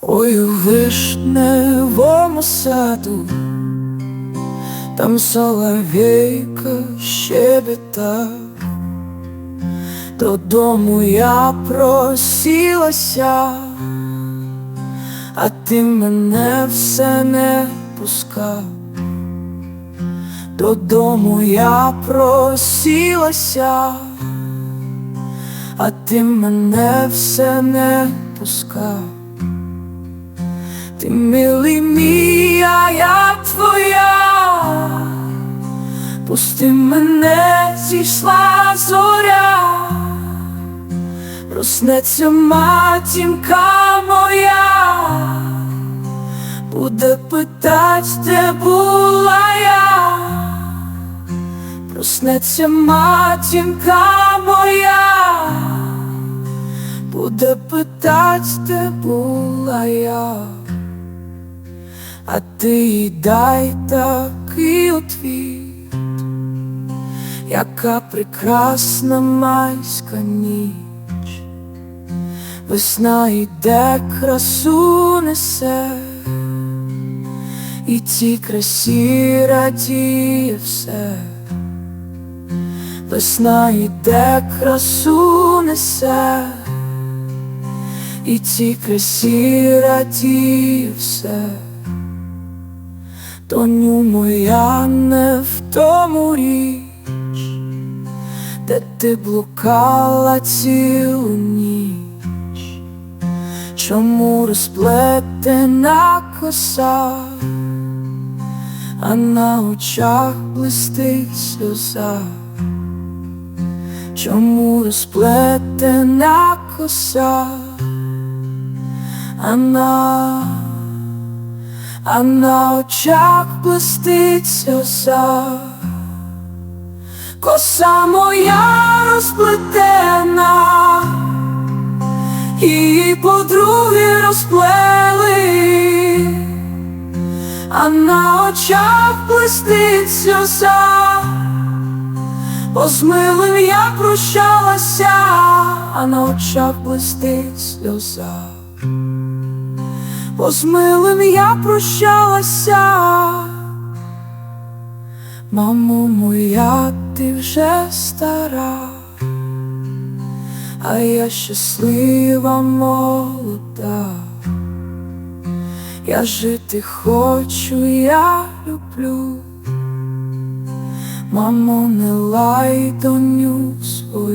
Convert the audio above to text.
Ой, у вишневому саду, там соловейка щебета, додому я просилася, а ти мене все не пускав. Додому я просилася, а ти мене все не пускав. Ти милий мій, а я твоя, пусти мене, зійшла зоря, проснеться матінка моя, буде питать, де була я, проснеться матінка моя, буде питать, де була я. А ти їй дай такий отвіт, яка прекрасна майська ніч, весна йде, красу несе, і цій красі радіє все, весна йде, красу несе, і цій красі радіє все. Тоню моя не в тому річ, де ти блукала цілу ніч, чому розплетена коса, а на очах блистить сльоза, чому розплетена коса, а на а на очах блистить сльоза, коса моя розплетена, її подруги розплели, а на очах блистить сльоза, бо з милим я прощалася, а на очах блистить сльоза. Бо з милим я прощалася, мамо моя, ти вже стара, а я щаслива молода, я жити хочу, я люблю, мамо, не лай доню свою.